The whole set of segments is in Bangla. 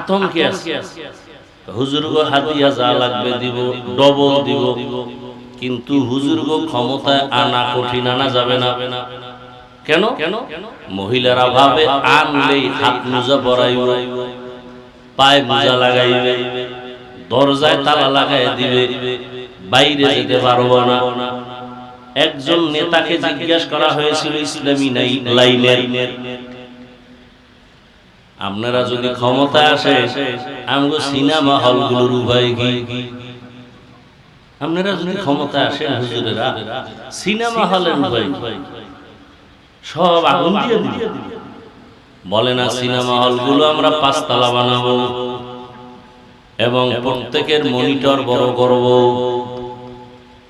আতঙ্কে আছে। হুজুর গো হাতিয়া যা লাগবে দিব ডবল দিব। কিন্তু হুজুর গো ক্ষমতায় আনা কঠিন আনা যাবে না। কেন কেন? মহিলারা ভাবে আনলেই হাত মোজা পরাইব। পায়ে মোজা লাগাইবে। দরজায় তালা লাগাই দিবে। বাইরে যেতে পারব না। একজন নেতাকে জিজ্ঞাসা করা হয়েছিল ইসলামী নাই লাইনের? আপনারা যদি ক্ষমতা আসে, আমগো সিনেমা হলগুলোর উভয় কি? আপনারা যদি ক্ষমতা আসে, হুজুরেরা, সিনেমা হলের উভয় সব আগুন দিয়ে দিবে। বলে না, সিনেমা হলগুলো আমরা পাঁচতলা বানাবো এবং প্রত্যেকের মনিটর বড় করব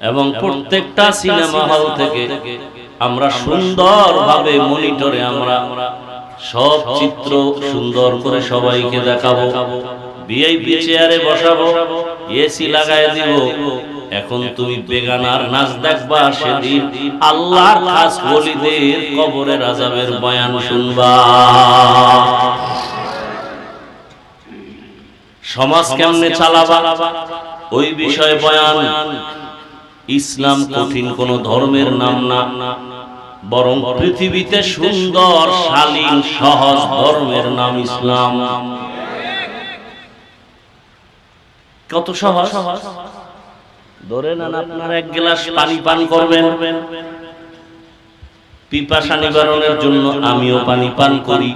এবং প্রত্যেকটা সিনেমা হল থেকে আমরা সুন্দরভাবে মনিটরে আমরা সব চিত্র সুন্দর করে সবাইকে দেখাবো। ভিআইপি চেয়ারে বসাবো এসি লাগায় দিব। এখন তুমি বেগানার নাচ দেখবা, সেদিন আল্লাহর খাস বলিদের কবরের আজাবের বয়ান শুনবা। সমাজ কেমনে চালাবা? ওই বিষয়ে বয়ান। ইসলাম কঠিন কোন ধর্মের নাম না। বরং পৃথিবীতে সুন্দর, শালীন, সহজ ধর্মের নাম ইসলাম। কত সহজ? ধরে নেন আপনার এক গ্লাস পানি পান করবেন। পিপাসা নিবারণের জন্য আমিও পানি পান করি।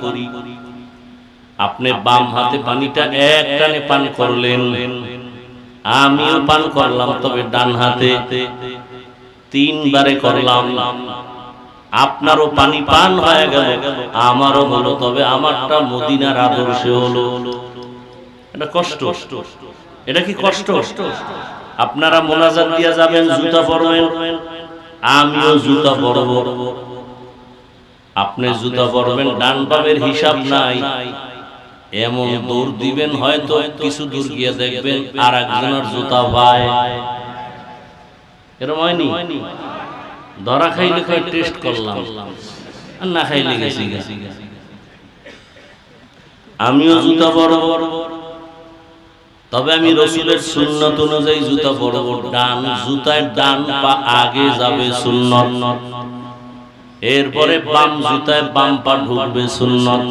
আপনি বাম হাতে পানিটা এক টানে পান করলেন। আমিও পান করলাম, তবে ডান হাতে তিনবারে করলাম। আপনারও পানি পান হয়ে গেল, আমারও হলো, তবে আমারটা মদিনার আদর্শে হলো। এটা কষ্ট। এটা কি কষ্ট? আপনারা মোনাজাত দিয়া যাবেন, জুতা পরবেন, আমিও জুতা পরব। আপনি জুতা পরবেন, ডান বামের হিসাব নাই। এমন দৌড় দিবেন হয়তো কিছু দূর গিয়ে দেখবেন আর একজনের জুতা ভাই। এরকম হয়নি? ধরা খাইলে টেস্ট করলাম। আর না খাইলে গেছি গেছি আমিও জুতা বড় বড় তবে আমি রসুলের সুন্নত অনুযায়ী জুতা বড় বড় ডান জুতায় ডান পা আগে যাবে সুন্নত। এরপরে বাম জুতায় বাম পা ঢুকবে সুন্নত।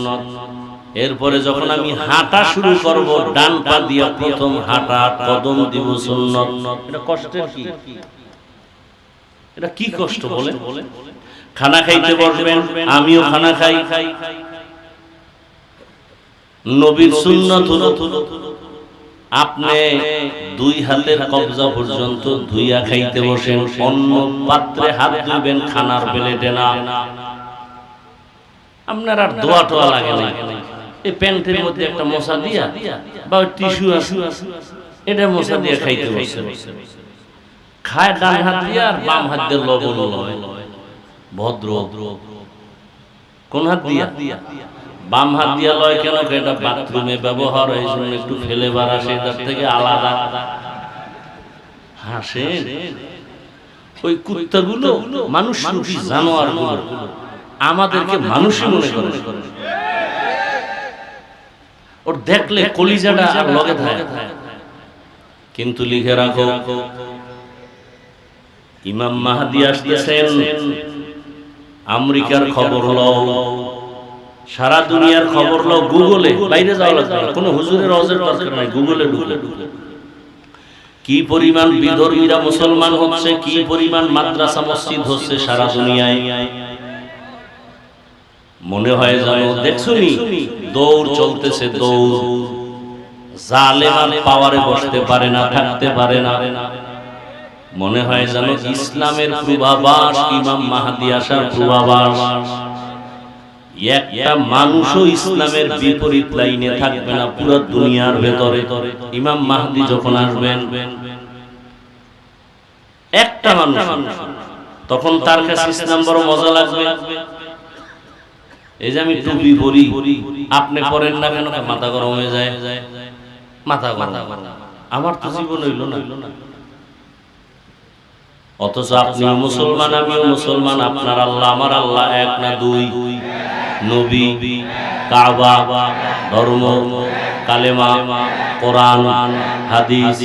এরপরে যখন আমি হাঁটা শুরু করব ডান পা দিয়ে প্রথম হাঁটা কদম দিব সুন্নত। এটা কষ্টের কি? এটা কি? কষ্ট বলে? খানা খাইতে বসবেন আমিও খানা খাই। খাই। নবীর সুন্নত হলো আপনি দুই হাতের কবজা পর্যন্ত ধুইয়া খাইতে বসেন। অন্য পাত্রে হাত ধুইবেন খানার প্লেটে না। আপনার আর দোয়া টোয়া লাগে না। এই প্যান্টের মধ্যে একটা মশা দিয়া বা টিস্যু আছে, এটা মশা দিয়ে খাইতে খায় ডান হাত দিয়ে আর বাম হাত দিয়ে লবণ লয়। ভদ্র। কোন হাত দিয়া? বাম হাত দিয়া লয় কেন? এটা বাথরুমে ব্যবহার হয় একটু ফেলে আসে, এটার থেকে আলাদা। হাসেন ওই কুত্তাগুলো, মানুষ জানোয়ারগুলো আমাদেরকে মানুষই মনে করে। ওর দেখলে কলিজাটা আর লগে থাকে কিন্তু লিখে রাখো ইমাম মাহাদি আসতেছেন আমেরিকার খবর লও। সারা দুনিয়ার খবর লও গুগলে বাইরে যাওয়া লাগবে কোনো হুজুরের অজের দরকার নাই গুগলে ঢুকে। কি পরিমাণ বিধর্মীরা মুসলমান হচ্ছে কি পরিমাণ মাদ্রাসা মসজিদ হচ্ছে সারা দুনিয়ায়? মনে হয় জানো দেখছুনি দৌড় চলতেছে দৌড়। পাওয়ারে বসতে পারে না, থাকতে পারে না। মনে হয় যেন ইসলামের পূর্বাভাস, ইমাম মাহাদি আসার পূর্বাভাস। একটা মানুষও ইসলামের বিপরীত লাইনে থাকবে না, পুরো দুনিয়ার ভেতরে। ইমাম মাহাদি যখন আসবেন, একটা মানুষ, তখন তার কাছে ইসলাম বড় মজা লাগবে। এই যে আমি টুপি পরি, আপনি পরেন না কেন? মাথা গরম হয়ে যায়। মাথা গরম। আমার তো জীবন হইল না। অথচ আপনি মুসলমান, আমিও মুসলমান, আপনার আল্লাহ, আমার আল্লাহ এক না দুই। নবী, কাবা, ধর্ম, কালেমা, কোরআন, হাদিস,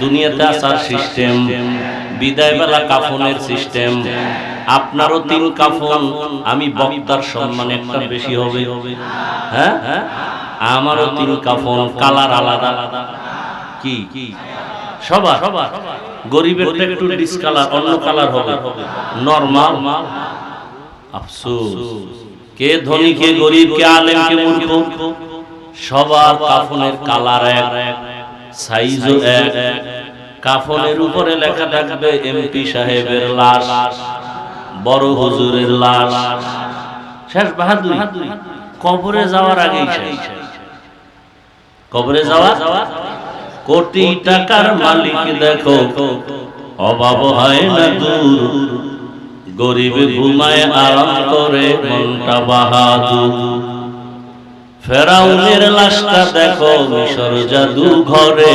দুনিয়াতে আসার সিস্টেম বিদায় বেলা কাফনের সিস্টেম আপনারও তিন কাফন আমি বক্তার সম্মান একটা বেশি হবে। হ্যাঁ? আমারও তিন কাফন কালার আলাদা। কি? সবার? সবার। গরিবের একটু ডিসকালার অন্য কালার হবে। নরমাল আফসোস। কে ধনী কে গরিব কে আলেম কে মূর্খ? সবার কাফনের কালার এক। সাইজও এক। কাফনের উপরে লেখা থাকবে এমপি সাহেবের লাশ। বড় হুজুরের লাশ। শেষ বাহাদুরি। কবরে যাওয়ার আগেই কবরে যাওয়া কোটি টাকার মালিক দেখো, অভাব হয় না দূর। গরিব ঘুমায় আরাম করে মনটা বাহাদুর। ফেরাউনের লাশটা দেখো, মিশর জাদু ঘরে।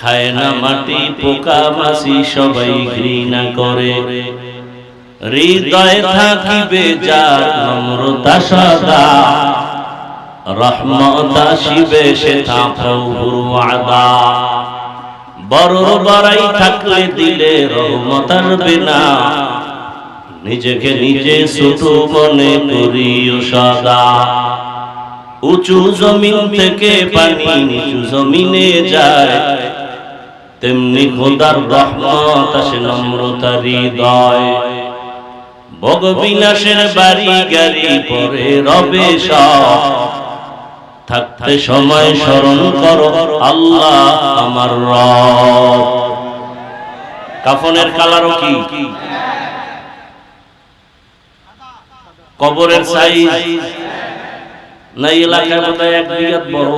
খায় না মাটি, পোকা মাছি, সবাই ঘৃণা করে। হৃদয় থাকিবে যার নম্রতা সদা। রহমত আসিবে সে প্রভুর ওয়াদা। বড় বড়াই থাকলে দিলে রহমত আসবে না। নিজেকে নিজে ছোট মনে করিও সদা। উঁচু জমিন থেকে পানি নিচু জমিনে যায়। তেমনি খোদার রহমত আসে নম্রতা হৃদয়। ভোগবিলাসের বাড়ি গাড়ি পরে রবে থাকতে সময় স্মরণ করো আল্লাহ আমার রব। কাফনের কালারও কি? কবরের সাইজ না এলাকায় বোধহয় এক বিঘাত বড়।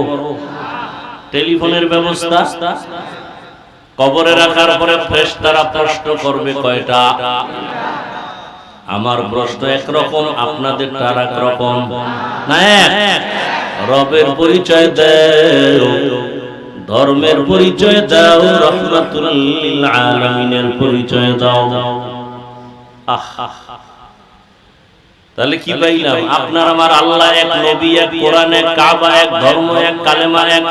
টেলিফোনের ব্যবস্থা? কবরে রাখার পরে ফ্রেশ তারা প্রশ্ন করবে কয়টা? আমার প্রশ্ন একরকম আপনাদের তার একরকম। না এক। রবের পরিচয় দাও ধর্মের পরিচয় দাও রহমাতুল আলামিনের পরিচয় দাও। তাহলে কি পাইলাম? আপনার আমার আল্লাহ এক নবী এক কোরআন এক কাবা এক ধর্ম এক কালেমা এক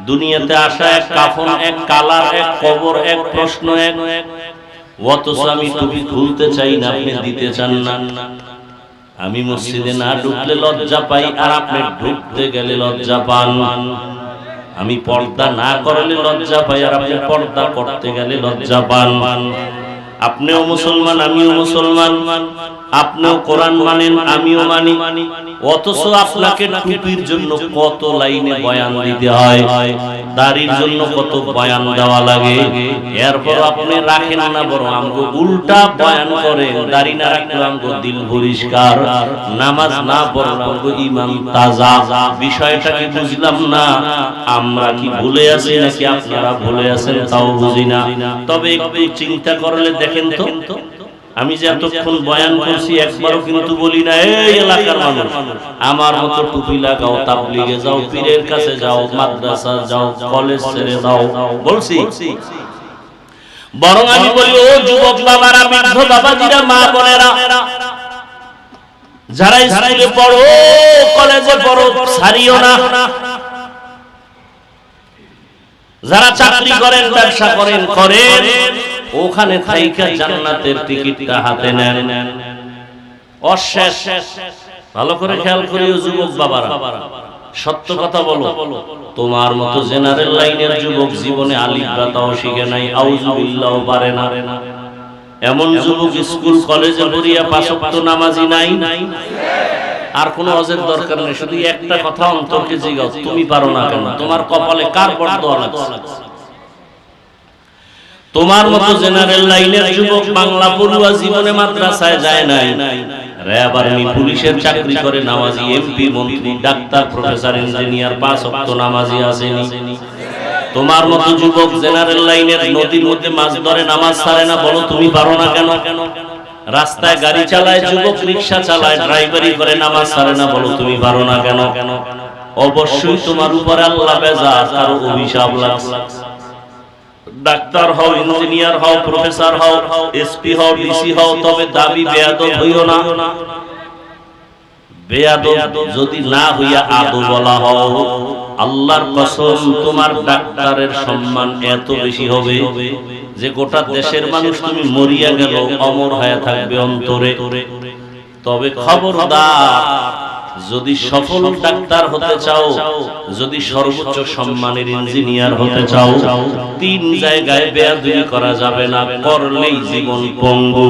দুনিয়াতে আসা এক কাফন এক কালার এক কবর এক প্রশ্ন এক অথচ আমি টুপি খুলতে চাই না আপনি দিতে চান না। আমি মসজিদে না ঢুকলে লজ্জা পাই আর আপনি ঢুকতে গেলে লজ্জা পান। আমি পর্দা না করলে লজ্জা পাই আর আপনি পর্দা করতে গেলে লজ্জা পান। আপনিও মুসলমান আমিও মুসলমান। আপনিও কোরআন মানেন আমিও মানি। অথচ আপনাকে টুপির জন্য কত লাইনে বয়ান দিতে হয় দাড়ির জন্য কত বয়ান দেওয়া লাগে। এরপর আপনি রাখেন না বড় আমগো উল্টা বয়ান করেন দাড়ি না রাখলে আমগো দিল পরিষ্কার নামাজ না পড়লে আমগো ইমান তাজা। বিষয়টা কি বুঝলাম না। আমরা কি ভুলে আছি নাকি আপনারা ভুলে আছেন তাও বুঝি না। তবে একটু চিন্তা করলে দেখেন তো। আমি যে এতক্ষণ বয়ান করছি একবারও কিন্তু বলি না এই এলাকার মানুষ আমার মতো টুপি লাগাও তাবলিগে যাও পীরের কাছে যাও মাদ্রাসা যাও কলেজ ছেড়ে যাও বলছি। বরং আমি বলি ও যুবক বাবারা বৃদ্ধ বাবাজিরা মা বোনেরা যারা স্কুলে পড়ো কলেজে পড়ো ছাড়িও না। যারা চাকরি করেন ব্যবসা করেন করেন। ওখানে থাইকা জান্নাতের টিকিটটা হাতে নেন। অশেষ। ভালো করে খেয়াল করিও যুবক বাবারা। সত্য কথা বলো। তোমার মতো জেনারেল লাইনের যুবক জীবনে আলিফ বাতাও শিখে নাই আউজুবিল্লাহ পারে না। এমন যুবক স্কুল কলেজে পড়িয়া পাঁচক্ত নামাজি নাই। আর কোন অজের দরকার নেই। শুধু একটা কথা অন্তরকে জিগাও তুমি পারো না কেন? তোমার কপালে কার বড় দোয়া লাগছে? তোমার মতো জেনারেল লাইনের যুবক বাংলা পড়ুয়া জীবনে মাদ্রাসায় যায় নাই। পুলিশের চাকরি করে নামাজি এমপি মন্ত্রী, ডাক্তার প্রফেসর ইঞ্জিনিয়ার পাঁচ অক্ত নামাজি আসেনি। তোমার মতো যুবক জেনারেল লাইনের নদীর মধ্যে মাছ ধরে নামাজ ছাড়ে না, বলো তুমি পারো না কেন? রাস্তায় গাড়ি চালায়, যুবক রিক্সা চালায় ড্রাইভারি করে নামাজ ছাড়ে না, বলো তুমি পারো না কেন? অবশ্যই তোমার উপরে আল্লাহ বেজা কারও অভিশাপ লাগছে। ডাক্তার হও, ইঞ্জিনিয়ার হও, প্রফেসর হও, এসপি হও, ডিসি হও, তবে দাবি বেয়াদব হইও না। বেয়াদব যদি না হইয়া আদো বলা হও, আল্লাহর কসম, তোমার ডাক্তারের সম্মান এত বেশি হবে যে গোটা দেশের মানুষ তুমি মরিয়া গেল অমর হয়ে থাকবে অন্তরে। তবে খবরদার যদি সফল ডাক্তার হতে চাও যদি সর্বোচ্চ সম্মানের ইঞ্জিনিয়ার হতে চাও তিন জায়গায় বেয়াদবি করা যাবে না করলেই জীবন পঙ্গু।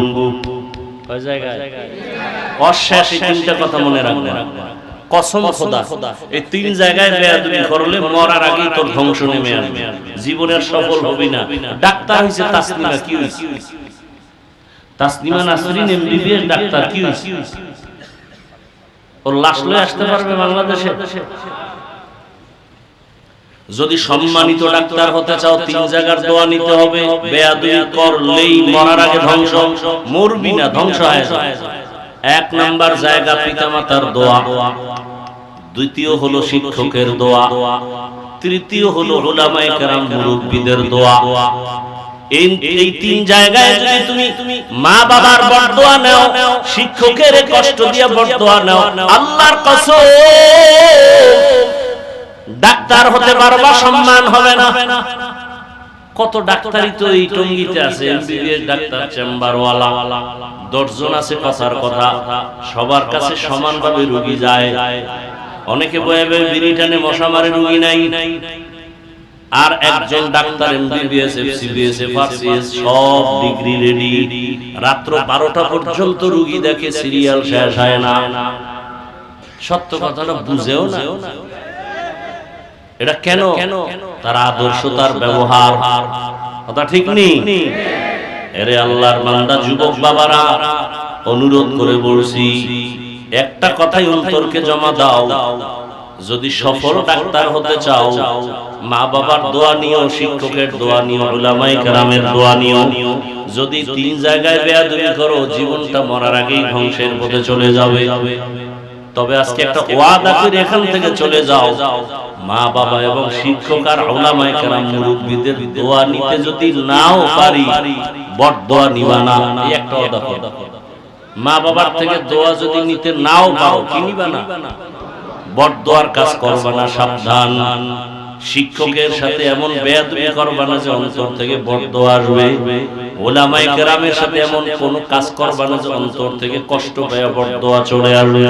অশেষ তিনটা কথা মনে রাখবেন কসম খোদা। এই তিন জায়গায় বেয়াদবি করলে মরার আগেই তোর ধ্বংস নেমে আসবে। জীবনের সফল হবি না। ডাক্তার হইছে তাসলিমা কি হইছে তাসলিমা নাসরিন এমবিবিএস ডাক্তার কি হইছে ওর লাশ লয়ে আসতে পারবে বাংলাদেশে? যদি সম্মানিত ডাক্তার হতে চাও, তিন জায়গার দোয়া নিতে হবে। বেয়াদবি করলেই মরার আগে ধ্বংস, মরবি না, ধ্বংস হয়ে এক নাম্বার জায়গা পিতামাতার দোয়া। দ্বিতীয় হলো শিক্ষকের দোয়া। তৃতীয় হলো ওলামায়ে কেরাম মুরব্বীদের দোয়া। এই তিন জায়গায় যদি তুমি মা বাবার শিক্ষকের কষ্ট দিয়ে আল্লাহর কসম, ডাক্তার হতে পারবা, সম্মান হবে না। কত ডাক্তারই তো এই টঙ্গিতে আছে ডাক্তার, চেম্বারওয়ালা। দশজন আছে কথার কথা, সবার কাছে সমানভাবে রোগী যায়। অনেকে বয়ে বয়ে বিড়ি টানে মশা মারে রুগী নাই। আর একজন ডাক্তার এমবিবিএস এফসিবিএস এফআরসিএস সব ডিগ্রি রেডি রাত্র বারোটা পর্যন্ত রুগী দেখে সিরিয়াল শেষ হয় না। সত্য কথাটা বুঝেও না। এটা কেন? তার আদর্শ, তার ব্যবহার। কথা ঠিক নেই এরে আল্লাহর বান্দা, যুবক বাবারা, অনুরোধ করে বলছি, একটা কথাই অন্তরকে জমা দাও। যদি সফল ডাক্তার হতে চাও মা বাবার দোয়া নিও শিক্ষকের দোয়া নিও উলামায়ে কেরামের দোয়া নিও। যদি তিন জায়গায় বেয়াদবি করো জীবনটা মরার আগেই ধ্বংসের পথে চলে যাবে। তবে আজকে একটা ওয়াদা করে এখান থেকে চলে যাও। মা বাবা এবং শিক্ষক আর ওলামায়ে কেরাম মুরব্বীদের দোয়া নিতে যদি নাও পারি বট দোয়া নিবা না এই একটা ওয়াদা করো। মা বাবার থেকে দোয়া যদি নিতে নাও পারো কি নিবা না বট দোয়ার কাজ করবা না সাবধান। শিক্ষকের সাথে এমন বেয়াদবি করবা না যে অন্তর থেকে বট দোয়া আসবে। ওলামায়ে কেরামের সাথে এমন কোন কাজ করবা না যে অন্তর থেকে কষ্ট পেয়ে বটদোয়া চলে আসবে।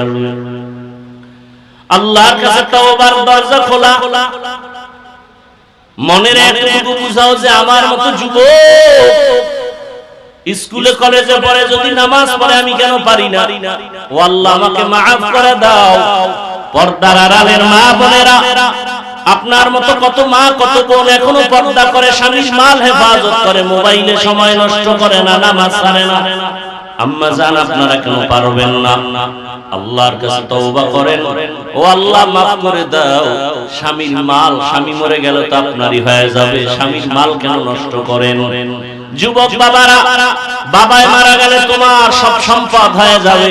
আল্লাহর কাছে তওবার দরজা খোলা। মনের এতটুকু বুঝাও যে আমার মতো যুবক। স্কুলে কলেজে পড়ে যদি নামাজ পড়ে আমি কেন পারি না? ও আল্লাহ আমাকে মাফ করে দাও। পর্দার আড়ালের মা বোনেরা, আপনার মতো কত মা, কত বোন এখনও পর্দা করে, স্বামীর মাল হেফাজত করে, মোবাইলে সময় নষ্ট করে না, নামাজ ছাড়ে না। আম্মা জান, আপনারা কেন পারবেন না? আল্লাহর কাছে তওবা করেন। ও আল্লাহ, মাফ করে দাও। স্বামীর মাল, স্বামী মরে গেল তো আপনারই হয়ে যাবে। স্বামীর মাল কেন নষ্ট করেন? যুবক বাবারা বাবায় মারা গেলে তোমার সব সম্পদ হয়ে যাবে।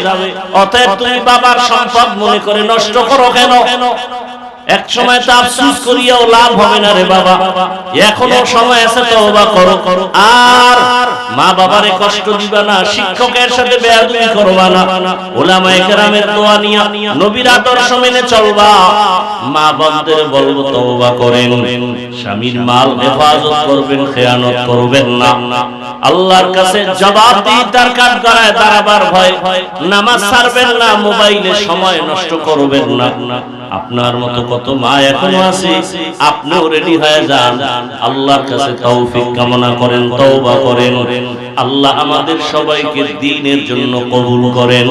অতএব তুমি বাবার সম্পদ মনে করে নষ্ট করো কেন? এক সময় তো আফসুস করিয়াও লাভ হবে না রে বাবা। এখনও সময় আছে তওবা করো। করো। আর মা বাবারে কষ্ট দিবা না শিক্ষকের সাথে বেয়াদবি করবা না। ওলামায়ে কেরামের দোয়া নিয়া নবীর আদর্শ মেনে চলবা। মা বাবাদের বলব তওবা করেন। স্বামীর মাল হেফাজত করবেন খেয়ানত করবেন না। আল্লাহর কাছে জবাব দিয়ে তার কাজ করায় দাঁড়াবার ভয়। নামাজ ছাড়বেন না মোবাইলে সময় নষ্ট করবেন না। আপনার মতো কত মা এখনো আছে আপনিও রেডি হয়ে যান আল্লাহর কাছে তৌফিক কামনা করেন তওবা করেন আল্লাহ আমাদের সবাইকে দ্বীনের জন্য কবুল করেন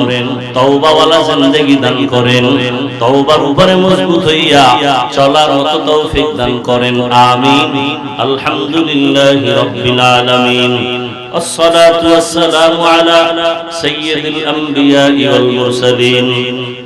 তওবাওয়ালা জিন্দেগি দান করেন তওবার উপরে মজবুত হইয়া চলার মতো তৌফিক দান করেন আমিন আলহামদুলিল্লাহি রাব্বিল আলামিন الصلاة والسلام على سيد الأنبياء والمرسلين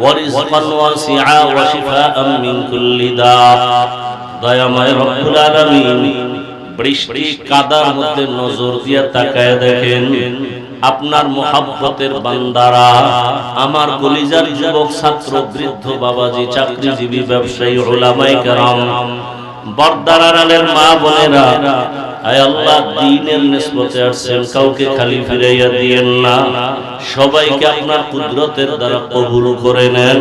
ورزقا واسعا وشفاء من كل داء দয়াময় রব্বুল আলামিন বৃষ্টি কাদার মধ্যে নজর দিয়ে তাকায় দেখেন আপনার মোহাব্বতের বান্দারা আমার কলিজার যুবক ছাত্র বৃদ্ধ বাবাজি চাকরিজীবী ব্যবসায়ী ওলামাই কারাম মা বোনেরা, আয় আল্লাহ, দিনের নিসবতে আসছেন কাউকে খালি ফিরাইয়া দিয়েন না। সবাইকে আপনার কুদরতের দ্বারা কবুল করে নেন,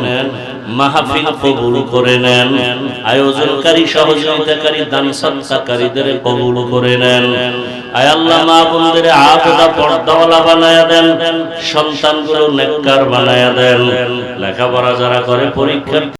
মাহফিল কবুল করে নেন, আয়োজনকারী, সহযোগিতাকারী, দান সৎকারীদের কবুল করে নেন। আয় আল্লাহ, মা বোনদের আবদা পর্দাওয়ালা বানায়া দেন, সন্তানগুলো নেককার বানায়া দেন। লেখাপড়া যারা করে, পরীক্ষার